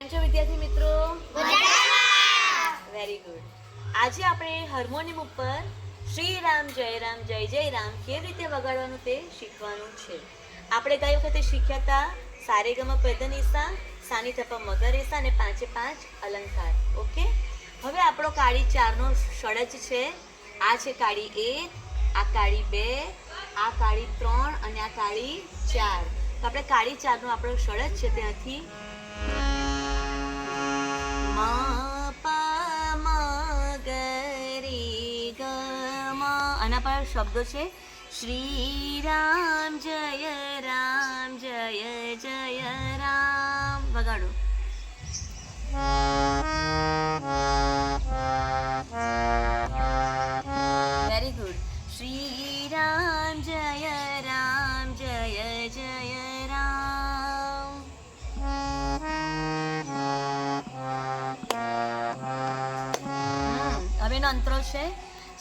છો વિદ્યાર્થી મિત્રો? વેરી ગુડ આજે આપણે હાર્મોનિયમ ઉપર શ્રી રામ જય રામ જય જય રામ કેવી રીતે વગાડવાનું તે શીખવાનું છે. આપણે ગઈ વખતે શીખ્યા હતા સારેગમ પદનિસા સાની થપ્પા મગરેસા અને પાંચે પાંચ અલંકાર. ઓકે? હવે આપણો કાળી ચારનો ષડજ છે. આ છે કાળી એક આ કાળી બે આ કાળી ત્રણ અને આ કાળી ચાર. તો આપણે કાળી ચારનો આપણો ષડજ છે ત્યાંથી મ પ મ ગ રે ગ મ આના પર શબ્દો છે શ્રી રામ જય રામ જય જય રામ વગાડો વેરી ગુડ શ્રી રામ જય એનો અંતરો છે.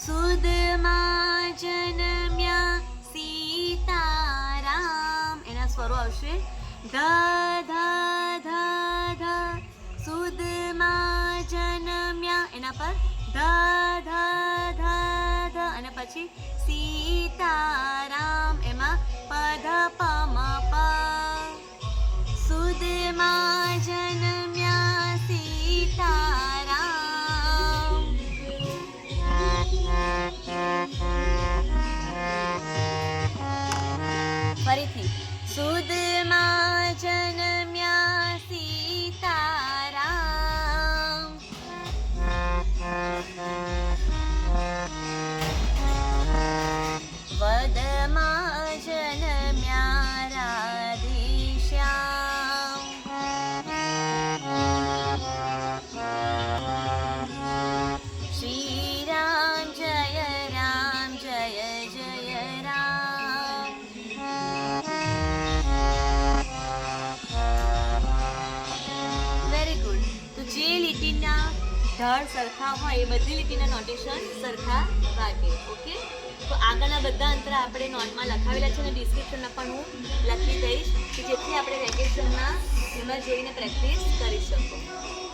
સુદમાં જન્મ્યા સીતારામ. એના સ્વરો આવશે. ધ ધ ધ ધ સુદમાં જન્મ્યા. એના પર ધ ધ ધ ધ અને પછી સીતારામ ફરીથી સુદમાં જન્મ્યા સીતારામ. વદમાં જન્મ્યા ઢળ, સરખા હોય એ બધી લીટીના નોટેશન સરખા વાગે ઓકે તો આગળના બધા અંતરા આપણે નોટમાં લખાવેલા છે અને ડિસ્ક્રિપ્શનમાં પણ હું લખી દઈશ કે જેથી આપણે વેકેશનમાં એમાં જોઈને પ્રેક્ટિસ કરી શકો